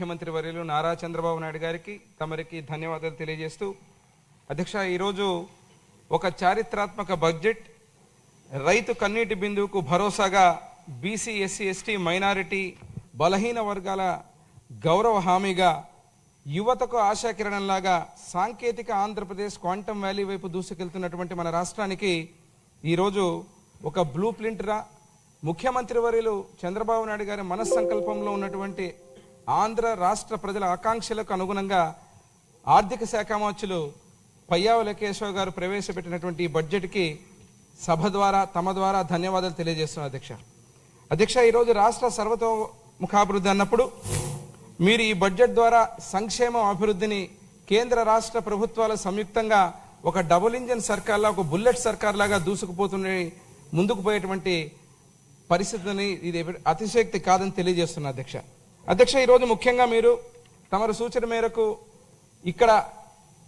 ముఖ్యమంత్రి వర్యులు నారా చంద్రబాబు నాయుడు గారికి తమరికి ధన్యవాదాలు తెలియజేస్తూ అధ్యక్ష ఈరోజు ఒక చారిత్రాత్మక బడ్జెట్ రైతు కన్నీటి బిందువుకు భరోసాగా బీసీ ఎస్సీ ఎస్టీ మైనారిటీ బలహీన వర్గాల గౌరవ హామీగా యువతకు ఆశాకిరణంలాగా సాంకేతిక ఆంధ్రప్రదేశ్ క్వాంటమ్ వ్యాలీ వైపు దూసుకెళ్తున్నటువంటి మన రాష్ట్రానికి ఈరోజు ఒక బ్లూ ప్రింట్రా. ముఖ్యమంత్రి వర్యులు చంద్రబాబు నాయుడు గారి మనస్సంకల్పంలో ఉన్నటువంటి ఆంధ్ర రాష్ట్ర ప్రజల ఆకాంక్షలకు అనుగుణంగా ఆర్థిక శాఖ మంత్రులు పయ్యావు కేశవ్ గారు ప్రవేశపెట్టినటువంటి ఈ బడ్జెట్కి సభ ద్వారా తమ ద్వారా ధన్యవాదాలు తెలియజేస్తున్నారు అధ్యక్ష. అధ్యక్ష ఈరోజు రాష్ట్ర సర్వతోముఖాభివృద్ధి అన్నప్పుడు మీరు ఈ బడ్జెట్ ద్వారా సంక్షేమం అభివృద్ధిని కేంద్ర రాష్ట్ర ప్రభుత్వాలు సంయుక్తంగా ఒక డబుల్ ఇంజన్ సర్కార్లా ఒక బుల్లెట్ సర్కార్ లాగా దూసుకుపోతున్న ముందుకు పోయేటువంటి పరిస్థితిని ఇది అతిశక్తి కాదని తెలియజేస్తున్నా అధ్యక్ష. అధ్యక్ష ఈరోజు ముఖ్యంగా మీరు తమరు సూచన మేరకు ఇక్కడ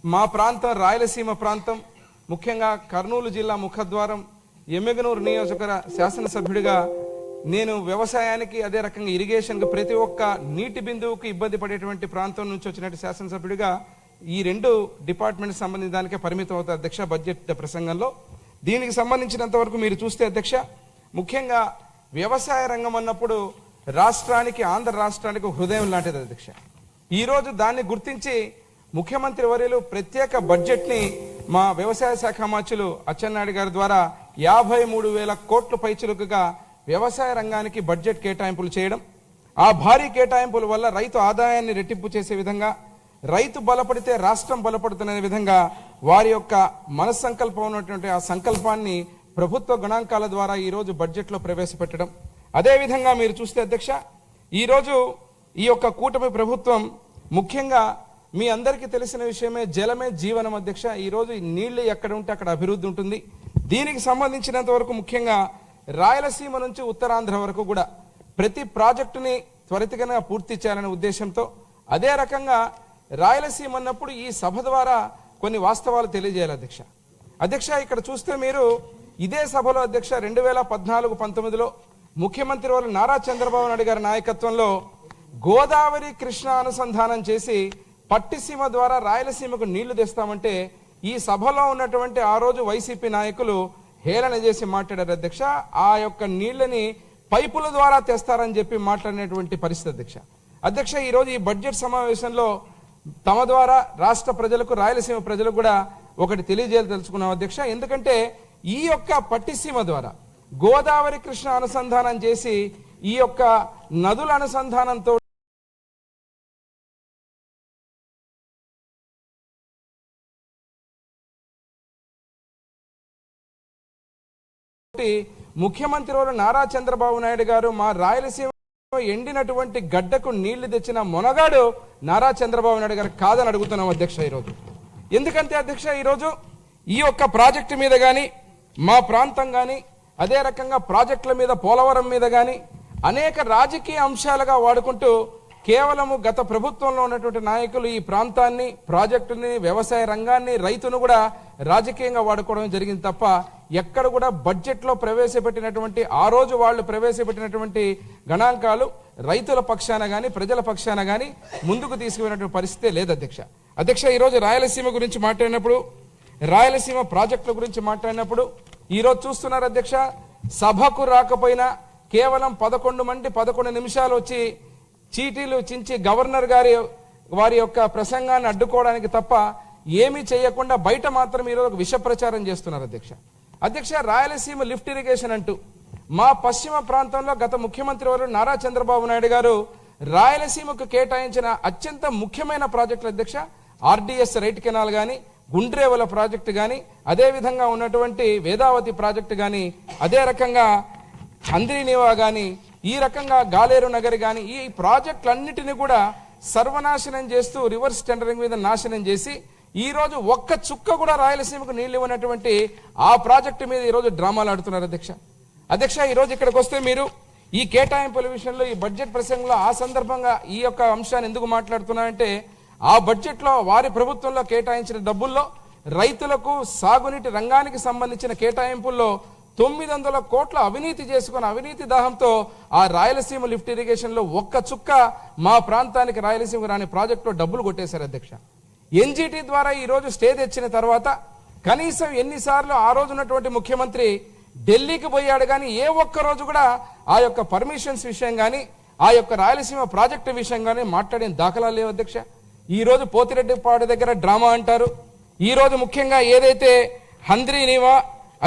మా ప్రాంతం రాయలసీమ ప్రాంతం ముఖ్యంగా కర్నూలు జిల్లా ముఖద్వారం ఎమ్మెగనూరు నియోజకవర్గ శాసనసభ్యుడిగా నేను వ్యవసాయానికి అదే రకంగా ఇరిగేషన్కి ప్రతి ఒక్క నీటి బిందువుకు ఇబ్బంది పడేటువంటి ప్రాంతం నుంచి వచ్చినట్టు శాసనసభ్యుడిగా ఈ రెండు డిపార్ట్మెంట్ సంబంధించిన దానికే పరిమితం అవుతుంది అధ్యక్ష బడ్జెట్ ప్రసంగంలో. దీనికి సంబంధించినంత వరకు మీరు చూస్తే అధ్యక్ష ముఖ్యంగా వ్యవసాయ రంగం అన్నప్పుడు రాష్ట్రానికి ఆంధ్ర రాష్ట్రానికి హృదయం లాంటిది అధ్యక్ష. ఈరోజు దాన్ని గుర్తించి ముఖ్యమంత్రి వర్యులు ప్రత్యేక బడ్జెట్ని మా వ్యవసాయ శాఖ మంత్రులు అచ్చెన్నాయుడు గారి ద్వారా యాభై మూడు వేల కోట్ల పైచులుకుగా వ్యవసాయ రంగానికి బడ్జెట్ కేటాయింపులు చేయడం ఆ భారీ కేటాయింపుల వల్ల రైతు ఆదాయాన్ని రెట్టింపు చేసే విధంగా రైతు బలపడితే రాష్ట్రం బలపడుతున్న విధంగా వారి యొక్క మనస్సంకల్పం ఉన్నటువంటి ఆ సంకల్పాన్ని ప్రభుత్వ గణాంకాల ద్వారా ఈరోజు బడ్జెట్లో ప్రవేశపెట్టడం అదేవిధంగా మీరు చూస్తే అధ్యక్ష ఈరోజు ఈ యొక్క కూటమి ప్రభుత్వం ముఖ్యంగా మీ అందరికీ తెలిసిన విషయమే జలమే జీవనం అధ్యక్ష. ఈరోజు నీళ్ళు ఎక్కడ ఉంటే అక్కడ అభివృద్ధి ఉంటుంది. దీనికి సంబంధించినంత వరకు ముఖ్యంగా రాయలసీమ నుంచి ఉత్తరాంధ్ర వరకు కూడా ప్రతి ప్రాజెక్టుని త్వరితగన పూర్తి చేయాలనే ఉద్దేశంతో అదే రకంగా రాయలసీమ అన్నప్పుడు ఈ సభ ద్వారా కొన్ని వాస్తవాలు తెలియజేయాలి అధ్యక్ష. అధ్యక్ష ఇక్కడ చూస్తే మీరు ఇదే సభలో అధ్యక్ష రెండు వేల పద్నాలుగు పంతొమ్మిదిలో ముఖ్యమంత్రి వారు నారా చంద్రబాబు నాయుడు గారి నాయకత్వంలో గోదావరి కృష్ణ అనుసంధానం చేసి పట్టిసీమ ద్వారా రాయలసీమకు నీళ్ళు తెస్తామంటే ఈ సభలో ఉన్నటువంటి ఆ రోజు వైసీపీ నాయకులు హేళన చేసి మాట్లాడారు అధ్యక్ష. ఆ యొక్క నీళ్ళని పైపుల ద్వారా తెస్తారని చెప్పి మాట్లాడినటువంటి పరిస్థితి అధ్యక్ష. అధ్యక్ష ఈరోజు ఈ బడ్జెట్ సమావేశంలో తమ ద్వారా రాష్ట్ర ప్రజలకు రాయలసీమ ప్రజలకు కూడా ఒకటి తెలియజేయాలి తెలుసుకున్నాం అధ్యక్ష. ఎందుకంటే ఈ యొక్క పట్టిసీమ ద్వారా గోదావరి కృష్ణ అనుసంధానం చేసి ఈ యొక్క నదుల అనుసంధానంతో ముఖ్యమంత్రి వారు నారా చంద్రబాబు నాయుడు గారు మా రాయలసీమ ఎండినటువంటి గడ్డకు నీళ్ళు తెచ్చిన మొనగాడు నారా చంద్రబాబు నాయుడు గారు కాదని అడుగుతున్నాం అధ్యక్ష ఈరోజు. ఎందుకంటే అధ్యక్ష ఈరోజు ఈ యొక్క ప్రాజెక్టు మీద కానీ మా ప్రాంతం కానీ అదే రకంగా ప్రాజెక్టుల మీద పోలవరం మీద కానీ అనేక రాజకీయ అంశాలుగా వాడుకుంటూ కేవలము గత ప్రభుత్వంలో ఉన్నటువంటి నాయకులు ఈ ప్రాంతాన్ని ప్రాజెక్టుని వ్యవసాయ రంగాన్ని రైతును కూడా రాజకీయంగా వాడుకోవడం జరిగింది తప్ప ఎక్కడ కూడా బడ్జెట్లో ప్రవేశపెట్టినటువంటి ఆ రోజు వాళ్ళు ప్రవేశపెట్టినటువంటి గణాంకాలు రైతుల పక్షాన కానీ ప్రజల పక్షాన కానీ ముందుకు తీసుకువెళ్ళినటువంటి పరిస్థితే లేదు అధ్యక్ష. అధ్యక్ష ఈరోజు రాయలసీమ గురించి మాట్లాడినప్పుడు రాయలసీమ ప్రాజెక్టుల గురించి మాట్లాడినప్పుడు ఈరోజు చూస్తున్నారు అధ్యక్ష. సభకు రాకపోయినా కేవలం పదకొండు మంది పదకొండు నిమిషాలు వచ్చి చీటీలు చించి గవర్నర్ గారి వారి యొక్క ప్రసంగాన్ని అడ్డుకోవడానికి తప్ప ఏమీ చేయకుండా బయట మాత్రం ఈరోజు ఒక విష ప్రచారం చేస్తున్నారు అధ్యక్ష. అధ్యక్ష రాయలసీమ లిఫ్ట్ ఇరిగేషన్ అంటూ మా పశ్చిమ ప్రాంతంలో గత ముఖ్యమంత్రి వారు నారా చంద్రబాబు నాయుడు గారు రాయలసీమకు కేటాయించిన అత్యంత ముఖ్యమైన ప్రాజెక్టులు అధ్యక్ష ఆర్డిఎస్ రైట్ కెనాల్ కానీ గుండ్రేవల ప్రాజెక్టు కానీ అదేవిధంగా ఉన్నటువంటి వేదావతి ప్రాజెక్టు కానీ అదే రకంగా అంద్రినివా కానీ ఈ రకంగా గాలేరు నగర్ కానీ ఈ ప్రాజెక్టులన్నిటిని కూడా సర్వనాశనం చేస్తూ రివర్స్ టెండరింగ్ మీద నాశనం చేసి ఈరోజు ఒక్క చుక్క కూడా రాయలసీమకు నీళ్ళు ఇవ్వనటువంటి ఆ ప్రాజెక్టు మీద ఈరోజు డ్రామాలు ఆడుతున్నారు అధ్యక్ష. అధ్యక్ష ఈరోజు ఇక్కడికి వస్తే మీరు ఈ కేటాయింపుల విషయంలో ఈ బడ్జెట్ ప్రసంగంలో ఆ సందర్భంగా ఈ యొక్క అంశాన్ని ఎందుకు మాట్లాడుతున్నారంటే ఆ బడ్జెట్లో వారి ప్రభుత్వంలో కేటాయించిన డబ్బుల్లో రైతులకు సాగునీటి రంగానికి సంబంధించిన కేటాయింపుల్లో తొమ్మిది వందల కోట్ల అవినీతి చేసుకున్న అవినీతి దాహంతో ఆ రాయలసీమ లిఫ్ట్ ఇరిగేషన్లో ఒక్క చుక్క మా ప్రాంతానికి రాయలసీమ రాని ప్రాజెక్టులో డబ్బులు కొట్టేశారు అధ్యక్ష. ఎన్జీటీ ద్వారా ఈ రోజు స్టే తెచ్చిన తర్వాత కనీసం ఎన్నిసార్లు ఆ రోజు ఉన్నటువంటి ముఖ్యమంత్రి ఢిల్లీకి పోయాడు కానీ ఏ ఒక్క రోజు కూడా ఆ యొక్క పర్మిషన్స్ విషయం కానీ ఆ యొక్క రాయలసీమ ప్రాజెక్టు విషయం కానీ మాట్లాడిన దాఖలాలు లేవు అధ్యక్ష. ఈ రోజు పోతిరెడ్డిపాడు దగ్గర డ్రామా అంటారు. ఈరోజు ముఖ్యంగా ఏదైతే హంద్రీనివా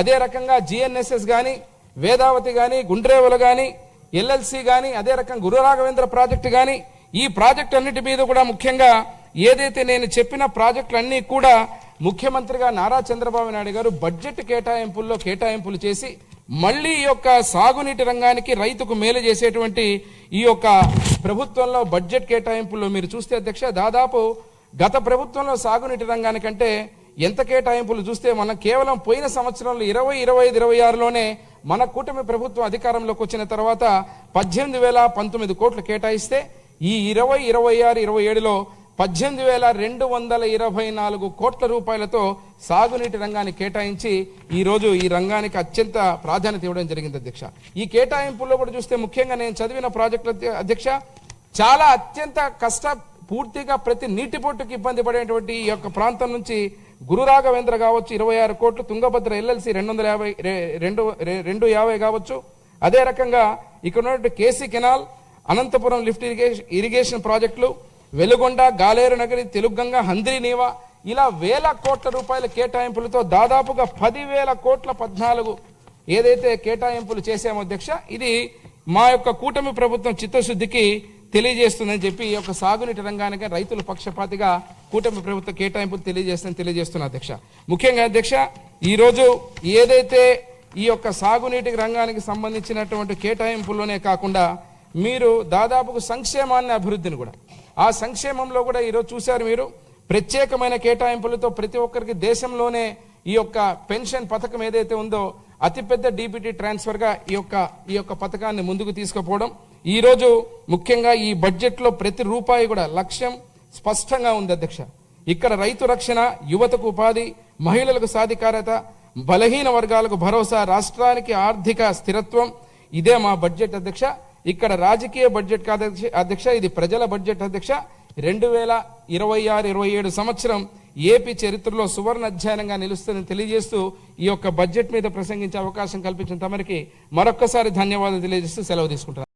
అదే రకంగా జిఎన్ఎస్ఎస్ కానీ వేదావతి కానీ గుండ్రేవులు కానీ ఎల్ఎల్సి కానీ అదే రకంగా గురు రాఘవేంద్ర ప్రాజెక్టు కానీ ఈ ప్రాజెక్టు అన్నిటి మీద కూడా ముఖ్యంగా ఏదైతే నేను చెప్పిన ప్రాజెక్టులన్నీ కూడా ముఖ్యమంత్రిగా నారా చంద్రబాబు నాయుడు గారు బడ్జెట్ కేటాయింపుల్లో కేటాయింపులు చేసి మళ్ళీ ఈ యొక్క సాగునీటి రంగానికి రైతుకు మేలు చేసేటువంటి ఈ యొక్క ప్రభుత్వంలో బడ్జెట్ కేటాయింపుల్లో మీరు చూస్తే అధ్యక్ష దాదాపు గత ప్రభుత్వంలో సాగునీటి రంగానికంటే ఎంత కేటాయింపులు చూస్తే మనం కేవలం పోయిన సంవత్సరంలో ఇరవై ఇరవై ఐదు ఇరవై ఆరులోనే మన కూటమి ప్రభుత్వం అధికారంలోకి వచ్చిన తర్వాత పద్దెనిమిది వేల పంతొమ్మిది కోట్లు కేటాయిస్తే ఈ ఇరవై ఇరవై ఆరు ఇరవై ఏడులో పద్దెనిమిది వేల రెండు వందల ఇరవై నాలుగు కోట్ల రూపాయలతో సాగునీటి రంగాన్ని కేటాయించి ఈరోజు ఈ రంగానికి అత్యంత ప్రాధాన్యత ఇవ్వడం జరిగింది అధ్యక్ష. ఈ కేటాయింపుల్లో కూడా చూస్తే ముఖ్యంగా నేను చదివిన ప్రాజెక్టుల అధ్యక్ష చాలా అత్యంత కష్ట పూర్తిగా ప్రతి నీటి పొట్టుకు ఇబ్బంది పడేటువంటి ఈ యొక్క ప్రాంతం నుంచి గురు రాఘవేంద్ర కావచ్చు ఇరవై ఆరు కోట్లు తుంగభద్ర ఎల్ఎల్సి రెండు వందల యాభై రెండు రెండు యాభై కావచ్చు. అదే రకంగా ఇక్కడ ఉన్నటువంటి KC canal Anantapuram lift irrigation irrigation ప్రాజెక్టులు వెలుగొండ గాలేరు నగరి తెలుగంగ హంద్రి నీవా ఇలా వేల కోట్ల రూపాయల కేటాయింపులతో దాదాపుగా పదివేల కోట్ల పద్నాలుగు ఏదైతే కేటాయింపులు చేశామో అధ్యక్ష ఇది మా యొక్క కూటమి ప్రభుత్వం చిత్తశుద్ధికి తెలియజేస్తుందని చెప్పి ఈ యొక్క సాగునీటి రంగానికి రైతుల పక్షపాతిగా కూటమి ప్రభుత్వ కేటాయింపులు తెలియజేస్తుందని తెలియజేస్తున్నా అధ్యక్ష. ముఖ్యంగా అధ్యక్ష ఈరోజు ఏదైతే ఈ యొక్క సాగునీటి రంగానికి సంబంధించినటువంటి కేటాయింపుల్లోనే కాకుండా మీరు దాదాపు సంక్షేమాన్ని అభివృద్ధిని కూడా ఆ సంక్షేమంలో కూడా ఈరోజు చూశారు మీరు ప్రత్యేకమైన కేటాయింపులతో ప్రతి ఒక్కరికి దేశంలోనే ఈ యొక్క పెన్షన్ పథకం ఏదైతే ఉందో అతిపెద్ద డీబీటీ ట్రాన్స్ఫర్గా ఈ యొక్క ఈ యొక్క పథకాన్ని ముందుకు తీసుకుపోవడం. ఈరోజు ముఖ్యంగా ఈ బడ్జెట్లో ప్రతి రూపాయి కూడా లక్ష్యం స్పష్టంగా ఉంది అధ్యక్ష. ఇక్కడ రైతు రక్షణ యువతకు ఉపాధి మహిళలకు సాధికారత బలహీన వర్గాలకు భరోసా రాష్ట్రానికి ఆర్థిక స్థిరత్వం ఇదే మా బడ్జెట్ అధ్యక్ష. ఇక్కడ రాజకీయ బడ్జెట్ అధ్యక్ష- అధ్యక్ష ఇది ప్రజల బడ్జెట్ అధ్యక్ష. రెండు వేల ఇరవై ఆరు ఇరవై ఏడు సంవత్సరం ఏపీ చరిత్రలో సువర్ణ అధ్యయనంగా నిలుస్తుందని తెలియజేస్తూ ఈ యొక్క బడ్జెట్ మీద ప్రసంగించే అవకాశం కల్పించిన తమరికి మరొక్కసారి ధన్యవాదాలు తెలియజేస్తూ సెలవు తీసుకుంటున్నాను.